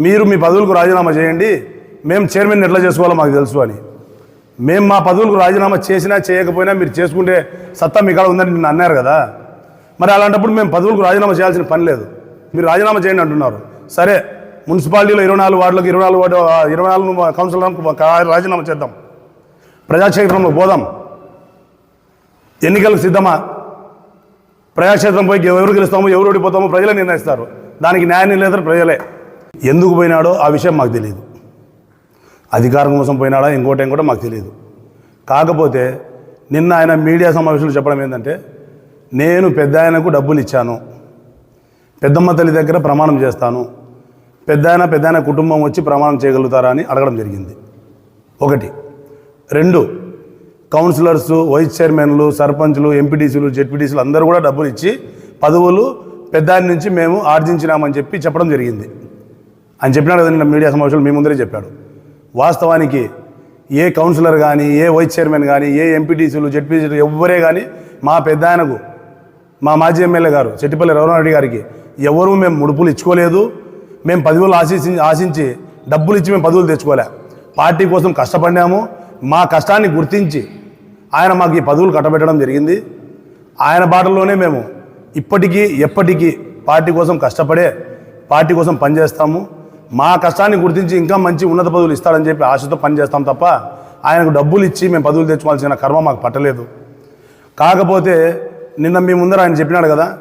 మీరు మీ పదవులకు రాజీనామా చేయండి. మేము చైర్మన్ ఎట్లా చేసుకోవాలో మాకు తెలుసు అని. మేము మా పదవులకు రాజీనామా చేసినా చేయకపోయినా మీరు చేసుకుంటే సత్తా మీ కాడ ఉందని నిన్న అన్నారు కదా. మరి అలాంటప్పుడు మేము పదవులకు రాజీనామా చేయాల్సిన పని లేదు. మీరు రాజీనామా చేయండి అంటున్నారు. సరే మున్సిపాలిటీలో ఇరవై నాలుగు వార్డులకు ఇరవై నాలుగు వార్డు ఇరవై నాలుగు కౌన్సిలర్లకు రాజీనామా చేద్దాం. ప్రజాక్షేత్రంలో పోదాం. ఎన్నికలకు సిద్ధమా? ప్రజాక్షేత్రం పోయి ఎవరు గెలుస్తామో ఎవరు ఓడిపోతామో ప్రజలే నిర్ణయిస్తారు. దానికి న్యాయ నిర్ణేతలు ప్రజలే. ఎందుకు పోయినాడో ఆ విషయం మాకు తెలియదు అధికారం కోసం పోయినాడా ఇంకోటి కూడా మాకు తెలియదు కాకపోతే నిన్న ఆయన మీడియా సమావేశంలో చెప్పడం ఏంటంటే నేను పెద్ద ఆయనకు డబ్బులు ఇచ్చాను పెద్దమ్మ తల్లి దగ్గర ప్రమాణం చేస్తాను పెద్ద ఆయన పెద్ద ఆయన కుటుంబం వచ్చి ప్రమాణం చేయగలుగుతారా అని అడగడం జరిగింది. ఒకటి. రెండు. కౌన్సిలర్స్ వైస్ చైర్మన్లు సర్పంచ్లు ఎంపీటీసీలు జెడ్పీటీసీలు అందరూ కూడా డబ్బులు ఇచ్చి పదవులు పెద్ద నుంచి మేము ఆర్జించినామని చెప్పి చెప్పడం జరిగింది. అని చెప్పినాడు కదా నిన్న మీడియా సమావేశంలో మీ ముందరే చెప్పాడు. వాస్తవానికి ఏ కౌన్సిలర్ కానీ ఏ వైస్ చైర్మన్ కానీ ఏ ఎంపీటీసీలు జెడ్పీసీలు ఎవ్వరే కానీ మా పెద్ద ఆయనకు మా మాజీ ఎమ్మెల్యే గారు చెట్టిపల్లి రఘునారెడ్డి గారికి ఎవరూ మేము ముడుపులు ఇచ్చుకోలేదు. మేము పదవులు ఆశించి ఆశించి డబ్బులు ఇచ్చి మేము పదవులు తెచ్చుకోలే. పార్టీ కోసం కష్టపడినాము. మా కష్టాన్ని గుర్తించి ఆయన మాకు ఈ పదవులు కట్టబెట్టడం జరిగింది. ఆయన బాటలోనే మేము ఇప్పటికీ ఎప్పటికీ పార్టీ కోసం కష్టపడే పార్టీ కోసం పనిచేస్తాము. మా కష్టాన్ని గుర్తించి ఇంకా మంచి ఉన్నత పదవులు ఇస్తాడని చెప్పి ఆశతో పనిచేస్తాం తప్ప ఆయనకు డబ్బులు ఇచ్చి మేము పదవులు తెచ్చుకోవాల్సిన కర్మ మాకు పట్టలేదు. కాకపోతే నిన్న మీ ముందర ఆయన చెప్పినాడు కదా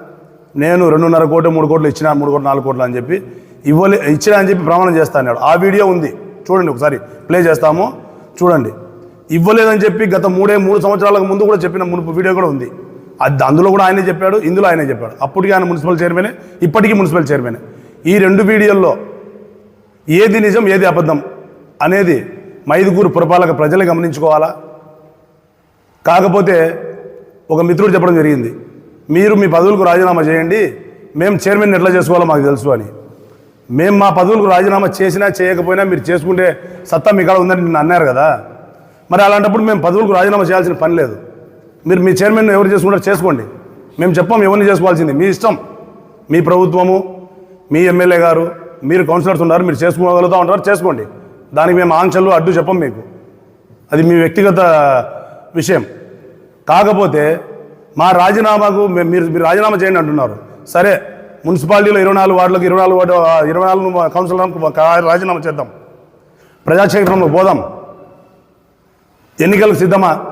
నేను రెండున్నర కోట్లు మూడు కోట్లు ఇచ్చిన మూడు కోట్లు నాలుగు కోట్లు అని చెప్పి ఇవ్వలే ఇచ్చిన అని చెప్పి ప్రమాణం చేస్తా ఆ వీడియో ఉంది. చూడండి ఒకసారి ప్లే చేస్తాము. చూడండి. ఇవ్వలేదని చెప్పి గత మూడే మూడు సంవత్సరాలకు ముందు కూడా చెప్పిన మునుపు వీడియో కూడా ఉంది. అది అందులో కూడా ఆయనే చెప్పాడు ఇందులో ఆయనే చెప్పాడు. అప్పటికి ఆయన మున్సిపల్ చైర్మనే ఇప్పటికీ మున్సిపల్ చైర్మనే. ఈ రెండు వీడియోల్లో ఏది నిజం ఏది అబద్ధం అనేది మైదుగూరు పురపాలక ప్రజలు గమనించుకోవాలా? కాకపోతే ఒక మిత్రుడు చెప్పడం జరిగింది మీరు మీ పదవులకు రాజీనామా చేయండి మేము చైర్మన్ ఎట్లా చేసుకోవాలో మాకు తెలుసు అని. మేము మా పదవులకు రాజీనామా చేసినా చేయకపోయినా మీరు చేసుకుంటే సత్తా మీ కాడ ఉందని నిన్న అన్నారు కదా? మరి అలాంటప్పుడు మేము పదవులకు రాజీనామా చేయాల్సిన పని లేదు. మీరు మీ చైర్మన్ ఎవరు చేసుకుంటారు చేసుకోండి. మేము చెప్పాం ఎవరిని చేసుకోవాల్సింది? మీ ఇష్టం మీ ప్రభుత్వము మీ ఎమ్మెల్యే గారు మీరు కౌన్సిలర్స్ ఉన్నారు మీరు చేసుకోగలుగుతూ ఉంటారు చేసుకోండి. దానికి మేము ఆంక్షలు అడ్డు చెప్పం మీకు. అది మీ వ్యక్తిగత విషయం. కాకపోతే మా రాజీనామాకు మీరు మీరు రాజీనామా చేయండి అంటున్నారు. సరే మున్సిపాలిటీలో ఇరవై నాలుగు వార్డులకు ఇరవై నాలుగు వార్డు ఇరవై నాలుగు కౌన్సిలర్లకు రాజీనామా చేద్దాం. ప్రజాక్షేత్రంలో పోదాం. ఎన్నికలకు సిద్ధమా?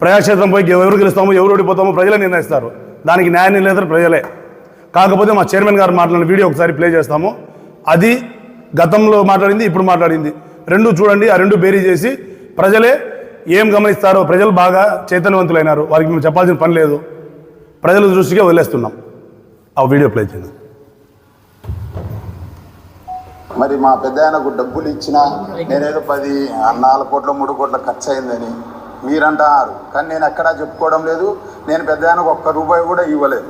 ప్రజాక్షేత్రం పోయి ఎవరు గెలుస్తామో ఎవరు ఓడిపోతామో ప్రజలే నిర్ణయిస్తారు. దానికి న్యాయ నిర్ణేతలు ప్రజలే. కాకపోతే మా చైర్మన్ గారు మాట్లాడిన వీడియో ఒకసారి ప్లే చేస్తాము. అది గతంలో మాట్లాడింది ఇప్పుడు మాట్లాడింది. రెండు చూడండి ఆ రెండు బేరీ చేసి ప్రజలే ఏం గమనిస్తారో ప్రజలు బాగా చైతన్యవంతులైనారు. వారికి మేము చెప్పాల్సిన పని లేదు. ప్రజల దృష్టిగా వదిలేస్తున్నాం. ఆ వీడియో ప్లే చేయండి మరి మా పెద్ద ఆయనకు డబ్బులు ఇచ్చినా నేనేదో పది నాలుగు కోట్ల మూడు కోట్ల ఖర్చు అయిందని మీరంటారు కానీ నేను ఎక్కడా చెప్పుకోవడం లేదు. నేను పెద్ద ఆయనకు ఒక్క రూపాయి కూడా ఇవ్వలేదు.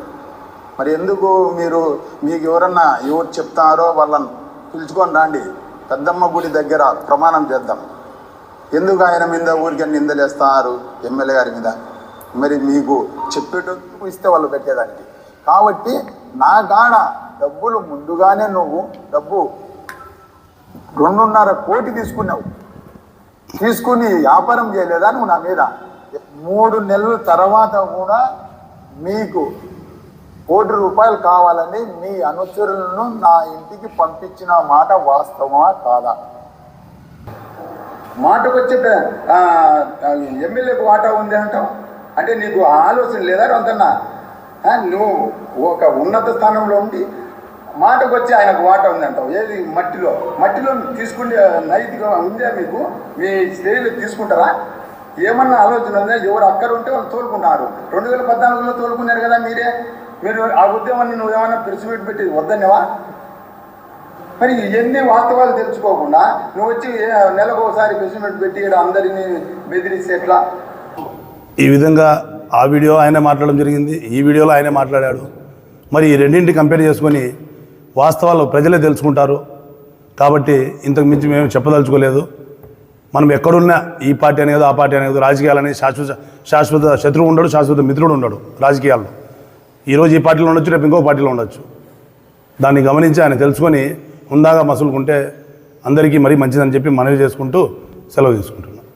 మరి ఎందుకు మీరు మీకు ఎవరన్నా ఎవరు చెప్తారో వాళ్ళని పిలుచుకొని రండి. పెద్దమ్మ గుడి దగ్గర ప్రమాణం చేద్దాం. ఎందుకు ఆయన మీద ఊరికే నిందలేస్తారు ఎమ్మెల్యే గారి మీద? మరి మీకు చెప్పేటప్పుడు ఇస్తే వాళ్ళు పెట్టేదానికి. కాబట్టి నా కాడ డబ్బులు ముందుగానే నువ్వు డబ్బు రెండున్నర కోటి తీసుకున్నావు. తీసుకుని వ్యాపారం చేయలేదా నువ్వు నా మీద? మూడు నెలల తర్వాత కూడా మీకు కోటి రూపాయలు కావాలని మీ అనుచరులను నా ఇంటికి పంపించిన మాట వాస్తవమా కాదా? మాటకు వచ్చే ఎమ్మెల్యేకు వాటా ఉంది అంటావు? అంటే నీకు ఆలోచన లేదా అంతన్నా నువ్వు ఒక ఉన్నత స్థానంలో ఉండి మాటకు వచ్చి ఆయనకు వాటా ఉంది అంటావు. ఏది మట్టిలో? మట్టిలో తీసుకునే నైతిగా ఉందా మీకు? మీ శ్రేణులు తీసుకుంటారా? ఏమన్నా ఆలోచన ఉందా? ఎవరు అక్కడ ఉంటే వాళ్ళు తోలుకున్నారు. రెండు వేల పద్నాలుగులో తోలుకున్నారు కదా మీరే. మీరు ఆ ఉద్యమాన్ని నువ్వేమన్నా పెరిసిపెట్టి పెట్టి వద్దనేవా మరి ఎన్ని వాస్తవాలు తెలుసుకోకుండా నువ్వు వచ్చి నెలకు ఒకసారి పిలిచిపెట్టి పెట్టి అందరిని అందరినీ బెదిరిస్తే ఎట్లా? ఈ విధంగా ఆ వీడియో ఆయన మాట్లాడడం జరిగింది ఈ వీడియోలో ఆయనే మాట్లాడాడు. మరి ఈ రెండింటి కంపేర్ చేసుకొని వాస్తవాలు ప్రజలే తెలుసుకుంటారు. కాబట్టి ఇంతకు మించి మేము చెప్పదలుచుకోలేదు. మనం ఎక్కడున్నా ఈ పార్టీ అనేది ఆ పార్టీ అనేది రాజకీయాలని శాశ్వత శాశ్వత శత్రువు ఉండడు శాశ్వత మిత్రుడు ఉండడు రాజకీయాల్లో. ఈరోజు ఈ పార్టీలో ఉండొచ్చు రేపు ఇంకో పార్టీలో ఉండొచ్చు. దాన్ని గమనించి ఆయన తెలుసుకొని ఉందాగా మసులుకుంటే అందరికీ మరీ మంచిదని చెప్పి మనవి చేసుకుంటూ సెలవు తీసుకుంటున్నాను